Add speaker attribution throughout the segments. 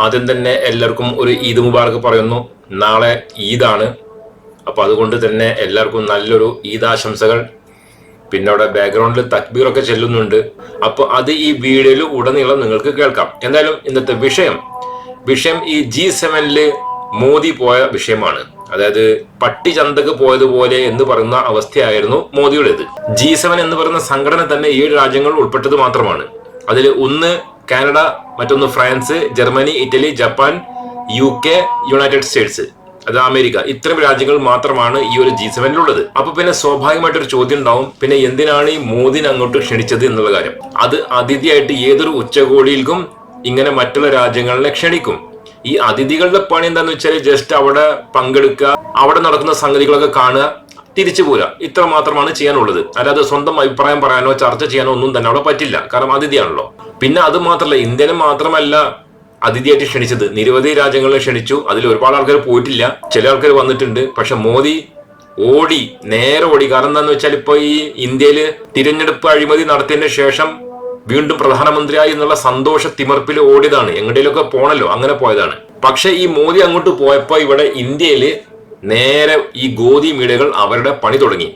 Speaker 1: ആദ്യം തന്നെ എല്ലാവർക്കും ഒരു ഈദ് മുബാറക്ക് പറയുന്നു. നാളെ ഈദാണ്. അപ്പൊ അതുകൊണ്ട് തന്നെ എല്ലാവർക്കും നല്ലൊരു ഈദ് ആശംസകൾ പിന്നെ അവിടെ ബാക്ക്ഗ്രൗണ്ടിൽ തക്ബീറൊക്കെ ചെല്ലുന്നുണ്ട്. അപ്പൊ അത് ഈ വീഡിയോയിൽ ഉടനീളം നിങ്ങൾക്ക് കേൾക്കാം. എന്തായാലും ഇന്നത്തെ വിഷയം. വിഷയം ഈ ജി സെവനിൽ മോദി പോയ വിഷയമാണ്. അതായത് പട്ടി ചന്തക്ക് പോയതുപോലെ എന്ന് പറയുന്ന അവസ്ഥയായിരുന്നു മോദിയുടേത്. ജി സെവൻ എന്ന് പറയുന്ന സംഘടന തന്നെ ഏഴ് രാജ്യങ്ങൾ ഉൾപ്പെട്ടത് മാത്രമാണ്. അതിൽ ഒന്ന് കാനഡ മറ്റൊന്ന് France Germany Italy Japan U K United States. അത് അമേരിക്ക. ഇത്തരം രാജ്യങ്ങൾ മാത്രമാണ് ഈ ഒരു ജി സെവനിലുള്ളത്. അപ്പൊ പിന്നെ സ്വാഭാവികമായിട്ടൊരു ചോദ്യം ഉണ്ടാവും പിന്നെ എന്തിനാണ് ഈ മോദിനെ അങ്ങോട്ട് ക്ഷണിച്ചത് എന്നുള്ള കാര്യം. അത് അതിഥിയായിട്ട് ഏതൊരു ഉച്ചകോടിയിൽക്കും ഇങ്ങനെ മറ്റുള്ള രാജ്യങ്ങളിലെ ക്ഷണിക്കും. ഈ അതിഥികളുടെ പണി എന്താന്ന് വെച്ചാൽ ജസ്റ്റ് അവിടെ പങ്കെടുക്കുക അവിടെ നടക്കുന്ന സംഗതികളൊക്കെ കാണുക തിരിച്ചു പോരുക ഇത്ര മാത്രമാണ് ചെയ്യാനുള്ളത്. അല്ലാതെ സ്വന്തം അഭിപ്രായം പറയാനോ ചർച്ച ചെയ്യാനോ ഒന്നും തന്നെ അവിടെ പറ്റില്ല. കാരണം അതിഥിയാണല്ലോ. പിന്നെ അത് മാത്രമല്ല ഇന്ത്യനെ മാത്രമല്ല അതിഥിയായിട്ട് ക്ഷണിച്ചത്. നിരവധി രാജ്യങ്ങളെ ക്ഷണിച്ചു. അതിൽ ഒരുപാട് ആൾക്കാർ പോയിട്ടില്ല. ചില ആൾക്കാർ വന്നിട്ടുണ്ട്. പക്ഷെ മോദി ഓടി നേരെ ഓടി. കാരണം എന്താന്ന് വെച്ചാൽ ഇപ്പൊ ഈ ഇന്ത്യയിൽ തിരഞ്ഞെടുപ്പ് അഴിമതി നടത്തിയതിന് ശേഷം വീണ്ടും പ്രധാനമന്ത്രിയായി എന്നുള്ള സന്തോഷ തിമർപ്പിൽ ഓടിയതാണ്. എങ്ങോട്ടേലൊക്കെ പോണല്ലോ അങ്ങനെ പോയതാണ്. പക്ഷെ ഈ മോദി അങ്ങോട്ട് പോയപ്പോ ഇവിടെ ഇന്ത്യയിൽ നേരെ ഈ ഗോതി മീഡിയകൾ അവരുടെ പണി തുടങ്ങി.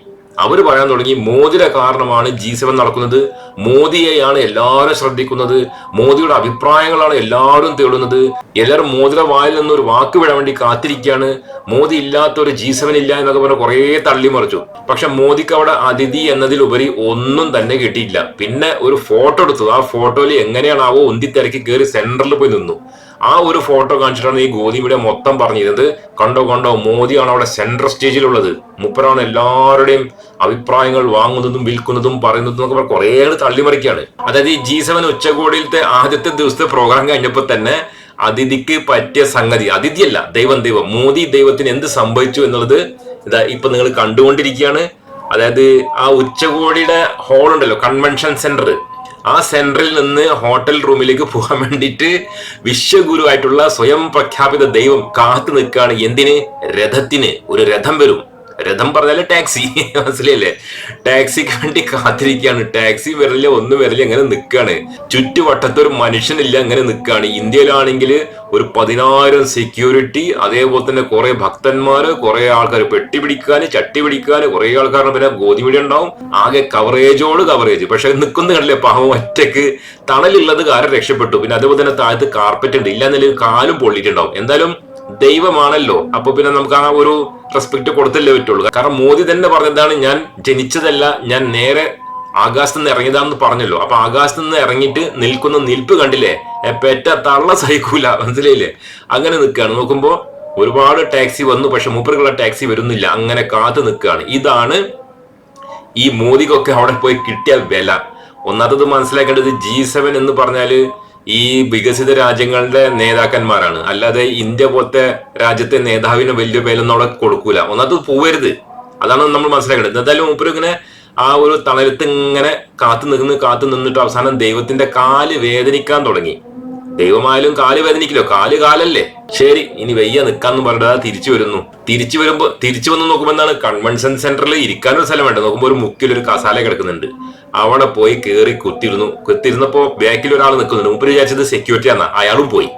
Speaker 1: അവർ പറയാൻ തുടങ്ങി മോദിയുടെ കാരണമാണ് ജി സെവൻ നടക്കുന്നത്. മോദിയെയാണ് എല്ലാവരും ശ്രദ്ധിക്കുന്നത്. മോദിയുടെ അഭിപ്രായങ്ങളാണ് എല്ലാവരും തേടുന്നത്. എല്ലാവരും മോദിയുടെ വായിൽ നിന്ന് ഒരു വാക്ക് വിടാൻ വേണ്ടി കാത്തിരിക്കുകയാണ്. മോദി ഇല്ലാത്ത ഒരു ജി സെവൻ ഇല്ല എന്നൊക്കെ പറഞ്ഞ് കുറേ തള്ളിമറിച്ചു. പക്ഷെ മോദിക്ക് അവിടെ അതിഥി എന്നതിലുപരി ഒന്നും തന്നെ കിട്ടിയില്ല പിന്നെ ഒരു ഫോട്ടോ എടുത്തു. ആ ഫോട്ടോയിൽ എങ്ങനെയാണാവോ ഒന്തി തിരക്കി കയറി സെന്ററിൽ പോയി നിന്നു. ആ ഒരു ഫോട്ടോ കാണിച്ചിട്ടാണ് ഈ ഗോതി ഇവിടെ മൊത്തം പറഞ്ഞിരുന്നത്. കണ്ടോ കണ്ടോ മോദിയാണ് അവിടെ സെൻട്രൽ സ്റ്റേജിലുള്ളത് മുപ്പരാണ് എല്ലാവരുടെയും അഭിപ്രായങ്ങൾ വാങ്ങുന്നതും വിൽക്കുന്നതും പറയുന്നതും ഒക്കെ കുറെ തള്ളിമറിക്കാണ് അതായത് ഈ ജി സെവൻ ഉച്ചകോടിയിലത്തെ ആദ്യത്തെ ദിവസത്തെ പ്രോഗ്രാം കഴിഞ്ഞപ്പോൾ തന്നെ അതിഥിക്ക് പറ്റിയ സംഗതി അതിഥിയല്ല ദൈവം ദൈവം മോദി ദൈവത്തിന് എന്ത് സംഭവിച്ചു എന്നുള്ളത് ഇതാ ഇപ്പൊ നിങ്ങൾ കണ്ടുകൊണ്ടിരിക്കുകയാണ്. അതായത് ആ ഉച്ചകോടിയുടെ ഹോൾ ഉണ്ടല്ലോ കൺവെൻഷൻ സെന്റർ ആ സെന്ററിൽ നിന്ന് ഹോട്ടൽ റൂമിലേക്ക് പോകാൻ വേണ്ടിയിട്ട് വിശ്വഗുരുവായിട്ടുള്ള സ്വയം പ്രഖ്യാപിത ദൈവം കാത്തു നിൽക്കുകയാണ്. എന്തിന്? രഥത്തിന്. ഒരു രഥം വരും. രഥം പറഞ്ഞാൽ ടാക്സി. മനസ്സിലല്ലേ ടാക്സിക്ക് വേണ്ടി കാത്തിരിക്കുകയാണ് ടാക്സി വരില്ല ഒന്ന് വരില്ല അങ്ങനെ നിൽക്കുകയാണ് ചുറ്റുവട്ടത്ത് ഒരു മനുഷ്യനില്ല അങ്ങനെ നിൽക്കുകയാണ് ഇന്ത്യയിലാണെങ്കിൽ ഒരു പതിനായിരം സെക്യൂരിറ്റി അതേപോലെ തന്നെ കുറെ ഭക്തന്മാര് കുറെ ആൾക്കാർ പെട്ടി പിടിക്കാൻ ചട്ടി പിടിക്കാൻ കുറെ ആൾക്കാരുടെ പിന്നെ ഗോതിമിടി ഉണ്ടാവും. ആകെ കവറേജോട് കവറേജ് പക്ഷെ നിൽക്കുന്ന കണ്ടില്ലേ? പാവം ഒറ്റയ്ക്ക് തണലുള്ളത് കാര്യം രക്ഷപ്പെട്ടു. പിന്നെ അതേപോലെ തന്നെ താഴത്ത് കാർപ്പറ്റ് ഉണ്ട്. ഇല്ലാന്നല്ലേ കാലും പൊള്ളിയിട്ടുണ്ടാവും. എന്തായാലും ദൈവമാണല്ലോ. അപ്പൊ പിന്നെ നമുക്ക് ആ ഒരു റെസ്പെക്ട് കൊടുത്തല്ലേ പറ്റുള്ളൂ. കാരണം മോദി തന്നെ പറഞ്ഞതാണ് ഞാൻ ജനിച്ചതല്ല ഞാൻ നേരെ ആകാശത്ത് നിന്ന് ഇറങ്ങിയതാന്ന് പറഞ്ഞല്ലോ. അപ്പൊ ആകാശത്ത് നിന്ന് ഇറങ്ങിയിട്ട് നിൽക്കുന്ന നിൽപ്പ് കണ്ടില്ലേ? പെറ്റ തള്ള സഹിക്കൂല. മനസ്സിലായില്ലേ? അങ്ങനെ നിൽക്കുകയാണ്. നോക്കുമ്പോ ഒരുപാട് ടാക്സി വന്നു പക്ഷെ മൂപ്പർക്കുള്ള ടാക്സി വരുന്നില്ല. അങ്ങനെ കാത്തു നിൽക്കുകയാണ്. ഇതാണ് ഈ മോദിക്കൊക്കെ അവിടെ പോയി കിട്ടിയ വില. ഒന്നാമത്തത് മനസ്സിലാക്കേണ്ടത് ജി സെവൻ എന്ന് പറഞ്ഞാൽ ഈ വികസിത രാജ്യങ്ങളുടെ നേതാക്കന്മാരാണ്. അല്ലാതെ ഇന്ത്യ പോലത്തെ രാജ്യത്തെ നേതാവിന് വലിയ വിലയൊന്നും അവിടെ കൊടുക്കൂല. ഒന്നത് പോവരുത്. അതാണ് നമ്മൾ മനസ്സിലാക്കേണ്ടത്. എന്തായാലും മൂപ്പര് ഇങ്ങനെ ആ ഒരു തണലത്ത് ഇങ്ങനെ കാത്തു നിന്ന് കാത്തു നിന്നിട്ട് അവസാനം ദൈവത്തിന്റെ കാൽ വേദനിക്കാൻ തുടങ്ങി. ദൈവമായാലും കാൽ വേദനിക്കില്ലോ. കാൽ കാലല്ലേ? ശരി ഇനി വയ്യ നിൽക്കാന്ന് പറഞ്ഞിട്ട് തിരിച്ചു വരുന്നു. തിരിച്ചു വരുമ്പോ തിരിച്ചു വന്ന് നോക്കുമ്പോ എന്താണ്? കൺവെൻഷൻ സെന്ററിൽ ഇരിക്കാനൊരു സ്ഥലം വേണ്ട? നോക്കുമ്പോ ഒരു മുക്കിൽ ഒരു കസാല കിടക്കുന്നുണ്ട്. അവിടെ പോയി കേറി കുത്തിരുന്നു. കുത്തിരുന്നപ്പോ ബാക്കിൽ ഒരാൾ നിൽക്കുന്നുണ്ട്. മുമ്പ് വിചാരിച്ചത് സെക്യൂരിറ്റി ആണ് അയാളും പോയി.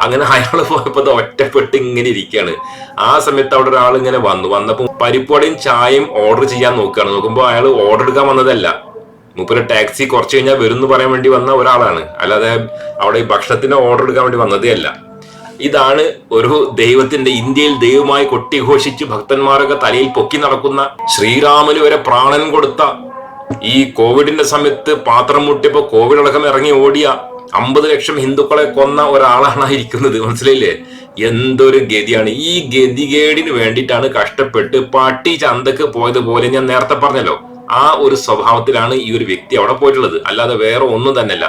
Speaker 1: അങ്ങനെ അയാൾ പോയപ്പോ ഒറ്റപ്പെട്ട് ഇങ്ങനെ ഇരിക്കുകയാണ് ആ സമയത്ത് അവിടെ ഒരാൾ ഇങ്ങനെ വന്നു. വന്നപ്പോ പരിപ്പുവടയും ചായയും ഓർഡർ ചെയ്യാൻ നോക്കുകയാണ്. നോക്കുമ്പോ അയാൾ ഓർഡർ എടുക്കാൻ വന്നതല്ല. മൂപ്പര് ടാക്സി കുറച്ച് കഴിഞ്ഞാൽ വരും എന്ന് പറയാൻ വേണ്ടി വന്ന ഒരാളാണ്. അല്ലാതെ അവിടെ ഈ ഭക്ഷണത്തിന് ഓർഡർ എടുക്കാൻ വേണ്ടി വന്നതേ അല്ല. ഇതാണ് ഒരു ദൈവത്തിന്റെ ഇന്ത്യയിൽ ദൈവമായി കൊട്ടിഘോഷിച്ച് ഭക്തന്മാരൊക്കെ തലയിൽ പൊക്കി നടക്കുന്ന ശ്രീരാമന് വരെ പ്രാണൻ കൊടുത്ത ഈ കോവിഡിന്റെ സമയത്ത് പാത്രം മുട്ടിയപ്പോ കോവിഡ് അടക്കം ഇറങ്ങി ഓടിയ അമ്പത് ലക്ഷം ഹിന്ദുക്കളെ കൊന്ന ഒരാളാണ് ഇരിക്കുന്നത്. മനസ്സിലായില്ലേ? എന്തൊരു ഗതിയാണ്. ഈ ഗതികേടിന് വേണ്ടിയിട്ടാണ് കഷ്ടപ്പെട്ട് പട്ടി ചന്തക്ക് പോയതുപോലെ ഞാൻ നേരത്തെ പറഞ്ഞല്ലോ. ആ ഒരു സ്വഭാവത്തിലാണ് ഈ ഒരു വ്യക്തി അവിടെ പോയിട്ടുള്ളത്. അല്ലാതെ വേറെ ഒന്നും തന്നെയല്ല.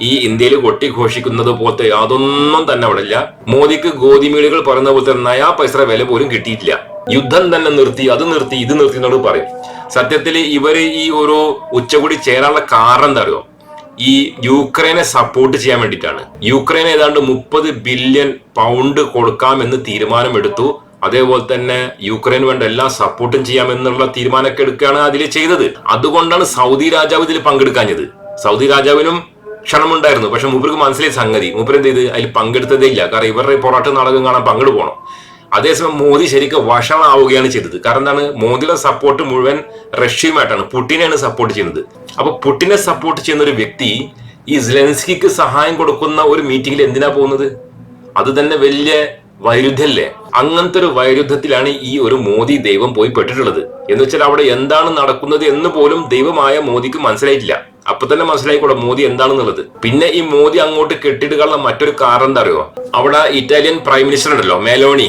Speaker 1: ഈ ഇന്ത്യയിൽ കൊട്ടിഘോഷിക്കുന്നത് പോലത്തെ അതൊന്നും തന്നെ അവിടെ ഇല്ല. മോദിക്ക് ഗോതിമീടുകൾ പറയുന്ന പോലത്തെ നയാ പൈസ വില പോലും കിട്ടിയിട്ടില്ല. യുദ്ധം തന്നെ നിർത്തി അത് നിർത്തി ഇത് നിർത്തി എന്നോട് പറയും. സത്യത്തിൽ ഇവർ ഈ ഒരു ഉച്ചകൂടി ചേരാനുള്ള കാരണം എന്താ അറിയോ? ഈ യുക്രൈനെ സപ്പോർട്ട് ചെയ്യാൻ വേണ്ടിയിട്ടാണ്. യുക്രൈൻ ഏതാണ്ട് മുപ്പത് ബില്യൺ പൗണ്ട് കൊടുക്കാമെന്ന് തീരുമാനമെടുത്തു. അതേപോലെ തന്നെ യുക്രൈൻ വേണ്ട എല്ലാ സപ്പോർട്ടും ചെയ്യാമെന്നുള്ള തീരുമാനമൊക്കെ എടുക്കുകയാണ് അതിൽ ചെയ്തത്. അതുകൊണ്ടാണ് സൗദി രാജാവ് ഇതിൽ പങ്കെടുക്കാഞ്ഞത്. സൗദി രാജാവിനും ക്ഷണമുണ്ടായിരുന്നു. പക്ഷെ മൂപ്പർക്ക് മനസ്സിലായി സംഗതി. മൂപ്പർ എന്ത് ചെയ്ത്? അതിൽ പങ്കെടുത്തതേ ഇല്ല. കാരണം ഇവരുടെ ഈ നാടകം കാണാൻ പങ്കെടു പോകണം അതേസമയം മോദി ശരിക്കും വഷളാവുകയാണ് ചെയ്തത്. കാരണം എന്താണ്? മോദിയുടെ സപ്പോർട്ട് മുഴുവൻ റഷ്യയുമായിട്ടാണ്. പുട്ടിനെയാണ് സപ്പോർട്ട് ചെയ്യുന്നത്. അപ്പൊ പുട്ടിനെ സപ്പോർട്ട് ചെയ്യുന്ന ഒരു വ്യക്തി ഈ സെലൻസ്കിക്ക് സഹായം കൊടുക്കുന്ന ഒരു മീറ്റിംഗിൽ എന്തിനാ പോകുന്നത്? അത് തന്നെ വലിയ വൈരുദ്ധ്യല്ലേ? അങ്ങനത്തെ ഒരു വൈരുദ്ധ്യത്തിലാണ് ഈ ഒരു മോദി ദൈവം പോയി പെട്ടിട്ടുള്ളത് എന്ന് വെച്ചാൽ അവിടെ എന്താണ് നടക്കുന്നത് എന്ന് പോലും ദൈവമായ മോദിക്ക് മനസ്സിലായിട്ടില്ല. അപ്പൊ തന്നെ മനസ്സിലായിക്കൂടെ മോദി എന്താണെന്നുള്ളത്. പിന്നെ ഈ മോദി അങ്ങോട്ട് കെട്ടിടുകളുള്ള മറ്റൊരു കാരണം എന്താ അറിയോ അവിടെ ഇറ്റാലിയൻ പ്രൈം മിനിസ്റ്റർ ഉണ്ടല്ലോ മെലോണി.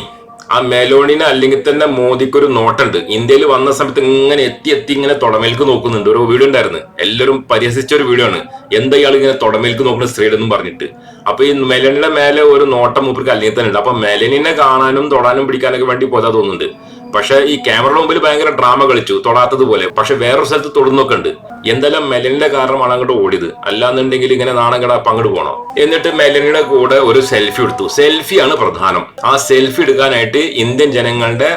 Speaker 1: ആ മെലോണിനെ അല്ലെങ്കിൽ തന്നെ മോദിക്ക് ഒരു നോട്ടുണ്ട്. ഇന്ത്യയിൽ വന്ന സമയത്ത് ഇങ്ങനെ എത്തി എത്തി ഇങ്ങനെ തുടമേൽക്ക് നോക്കുന്നുണ്ട്. ഒരു വീഡിയോ ഉണ്ടായിരുന്നു. എല്ലാവരും പരിഹസിച്ച ഒരു വീഡിയോ ആണ്. എന്താ ഇയാൾ ഇങ്ങനെ തുടമേൽക്ക് നോക്കുന്ന സ്ത്രീയുടെ എന്നും പറഞ്ഞിട്ട്. അപ്പൊ ഈ മെലനിയുടെ മേലെ ഒരു നോട്ടം മൂപ്പർക്ക് അല്ലെങ്കിൽ തന്നെ ഉണ്ട്. അപ്പൊ മെലനിനെ കാണാനും തൊടാനും പിടിക്കാനൊക്കെ വേണ്ടി പോയതാ തോന്നുന്നുണ്ട്. പക്ഷെ ഈ ക്യാമറയുടെ മുമ്പിൽ ഭയങ്കര ഡ്രാമ കളിച്ചു തൊടാത്തതുപോലെ. പക്ഷെ വേറൊരു സ്ഥലത്ത് തൊടുന്നൊക്കെ ഉണ്ട്. എന്തെല്ലാം മെലനിന്റെ കാരണമാണ് അങ്ങോട്ട് ഓടിയത്? അല്ലാന്നുണ്ടെങ്കിൽ ഇങ്ങനെ നാണങ്ങട പങ്കിട്ട് പോകണം എന്നിട്ട് മെലനിയുടെ കൂടെ ഒരു സെൽഫി എടുത്തു. സെൽഫിയാണ് പ്രധാനം. ആ സെൽഫി എടുക്കാനായിട്ട് ഇന്ത്യൻ ജനങ്ങളുടെ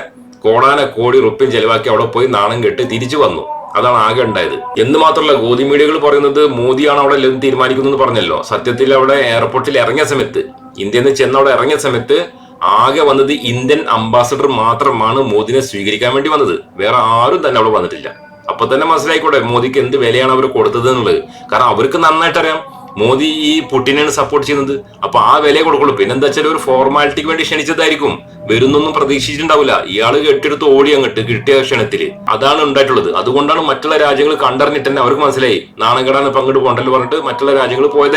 Speaker 1: കോടാന കോടി റുപ്യം ചെലവാക്കി അവിടെ പോയി നാണം കെട്ട് തിരിച്ചു വന്നു. അതാണ് ആകെ ഉണ്ടായത്. എന്ന് മാത്രമല്ല ഗോതി മീഡിയകൾ പറയുന്നത് മോദിയാണ് അവിടെ എല്ലാം തീരുമാനിക്കുന്നത് പറഞ്ഞല്ലോ. സത്യത്തിൽ അവിടെ എയർപോർട്ടിൽ ഇറങ്ങിയ സമയത്ത് ഇന്ത്യയിൽ നിന്ന് ചെന്ന് അവിടെ ഇറങ്ങിയ സമയത്ത് ആകെ വന്നത് ഇന്ത്യൻ അംബാസഡർ മാത്രമാണ് മോദിനെ സ്വീകരിക്കാൻ വേണ്ടി വന്നത്. വേറെ ആരും തന്നെ അവിടെ വന്നിട്ടില്ല. അപ്പൊ തന്നെ മനസ്സിലായിക്കോട്ടെ മോദിക്ക് എന്ത് വിലയാണ് അവർ കൊടുത്തത് എന്നുള്ളത്. കാരണം അവർക്ക് നന്നായിട്ട് അറിയാം മോദി ഈ പുട്ടിനെയാണ് സപ്പോർട്ട് ചെയ്യുന്നത്. അപ്പൊ ആ വില കൊടുക്കുള്ളൂ. പിന്നെന്താ വെച്ചാൽ ഒരു ഫോർമാലിറ്റിക്ക് വേണ്ടി ക്ഷണിച്ചതായിരിക്കും. വരുന്നൊന്നും പ്രതീക്ഷിച്ചിട്ടുണ്ടാവില്ല. ഇയാൾ കെട്ടിയെടുത്ത് ഓടി അങ്ങോട്ട് കിട്ടിയ ക്ഷണത്തിൽ. അതാണ് ഉണ്ടായിട്ടുള്ളത്. അതുകൊണ്ടാണ് മറ്റുള്ള രാജ്യങ്ങൾ കണ്ടറിഞ്ഞിട്ട് തന്നെ അവർക്ക് മനസ്സിലായി. നാണകടാന്ന് പങ്കിട്ട് പോണ്ടെന്ന് പറഞ്ഞിട്ട് മറ്റുള്ള രാജ്യങ്ങൾ പോയത്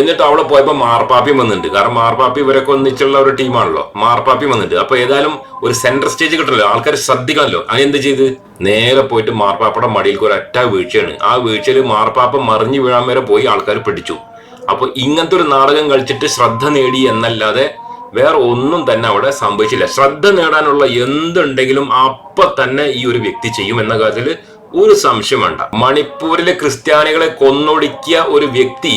Speaker 1: എന്നിട്ട് അവിടെ പോയപ്പോ മാർപ്പാപ്പിയും വന്നിട്ടുണ്ട്. കാരണം മാർപ്പാപ്പി ഇവരൊക്കെ ഒന്നിച്ചുള്ള ഒരു ടീമാണല്ലോ മാർപ്പാപ്പിയും വന്നിട്ടുണ്ട്. അപ്പൊ ഏതായാലും ഒരു സെന്റർ സ്റ്റേജ് കിട്ടണല്ലോ. ആൾക്കാർ ശ്രദ്ധിക്കണമല്ലോ എന്ത് ചെയ്ത്? നേരെ പോയിട്ട് മാർപ്പാപ്പയുടെ മടിയിൽ ഒരു ഒറ്റ വീഴ്ചയാണ്. ആ വീഴ്ചയിൽ മാർപ്പാപ്പ മറിഞ്ഞു വീഴാൻ വരെ പോയി ആൾക്കാർ പിടിച്ചു. അപ്പൊ ഇങ്ങനത്തെ ഒരു നാടകം കളിച്ചിട്ട് ശ്രദ്ധ നേടി എന്നല്ലാതെ വേറെ ഒന്നും തന്നെ അവിടെ സംഭവിച്ചില്ല. ശ്രദ്ധ നേടാനുള്ള എന്തുണ്ടെങ്കിലും അപ്പൊ തന്നെ ഈ ഒരു വ്യക്തി ചെയ്യും എന്ന കാര്യത്തിൽ ഒരു സംശയം വേണ്ട. മണിപ്പൂരിലെ ക്രിസ്ത്യാനികളെ കൊന്നൊടുക്കിയ ഒരു വ്യക്തി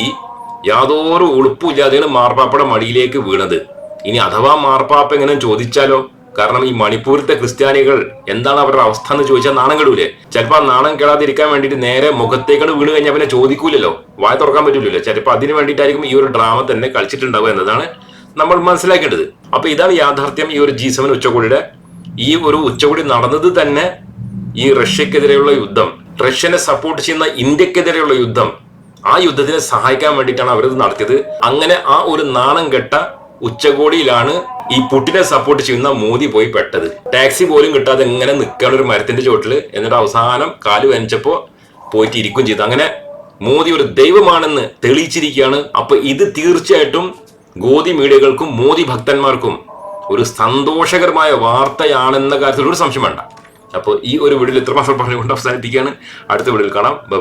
Speaker 1: യാതൊരു ഉളുപ്പില്ലാതെയാണ് മാർപ്പാപ്പയുടെ മടിയിലേക്ക് വീണത്. ഇനി അഥവാ മാർപ്പാപ്പ എങ്ങനെ ചോദിച്ചാലോ? കാരണം ഈ മണിപ്പൂരിലത്തെ ക്രിസ്ത്യാനികൾ എന്താണ് അവരുടെ അവസ്ഥ എന്ന് ചോദിച്ചാൽ നാണം കെടൂലേ. ചിലപ്പോൾ ആ നാണം കേടാതിരിക്കാൻ വേണ്ടിയിട്ട് നേരെ മുഖത്തേക്കാണ് വീണ് കഴിഞ്ഞാൽ പിന്നെ ചോദിക്കൂലല്ലോ. വായ തുറക്കാൻ പറ്റൂലല്ലോ. ചിലപ്പോൾ അതിന് വേണ്ടിയിട്ടായിരിക്കും ഈ ഒരു ഡ്രാമ തന്നെ കളിച്ചിട്ടുണ്ടാവുക എന്നതാണ് നമ്മൾ മനസ്സിലാക്കേണ്ടത്. അപ്പൊ ഇതാണ് യാഥാർത്ഥ്യം ഈ ഒരു ജി സെവൻ ഉച്ചകോടിയുടെ. ഈ ഒരു ഉച്ചകോടി നടന്നത് തന്നെ ഈ റഷ്യക്കെതിരെയുള്ള യുദ്ധം റഷ്യനെ സപ്പോർട്ട് ചെയ്യുന്ന ഇന്ത്യക്കെതിരെയുള്ള യുദ്ധം ആ യുദ്ധത്തിനെ സഹായിക്കാൻ വേണ്ടിയിട്ടാണ് അവരത് നടത്തിയത്. അങ്ങനെ ആ ഒരു നാണം കെട്ട ഉച്ചകോടിയിലാണ് ഈ പുട്ടിനെ സപ്പോർട്ട് ചെയ്യുന്ന മോദി പോയി പെട്ടത്. ടാക്സി പോലും കിട്ടാതെ ഇങ്ങനെ നിൽക്കുകയാണ് ഒരു മരത്തിന്റെ ചോട്ടിൽ എന്നിട്ട് അവസാനം കാൽ വനിച്ചപ്പോ പോയിട്ട് ഇരിക്കും ചെയ്തു. അങ്ങനെ മോദി ഒരു ദൈവമാണെന്ന് തെളിയിച്ചിരിക്കുകയാണ്. അപ്പൊ ഇത് തീർച്ചയായിട്ടും ഗോതി മീഡിയകൾക്കും മോദി ഭക്തന്മാർക്കും ഒരു സന്തോഷകരമായ വാർത്തയാണെന്ന കാര്യത്തിൽ ഒരു സംശയം വേണ്ട. അപ്പോൾ ഈ ഒരു വീഡിയോയിൽ ഇത്രമാത്രം പറഞ്ഞുകൊണ്ട് അവസാനിപ്പിക്കുകയാണ്. അടുത്ത വീഡിയോയിൽ കാണാം. ബൈ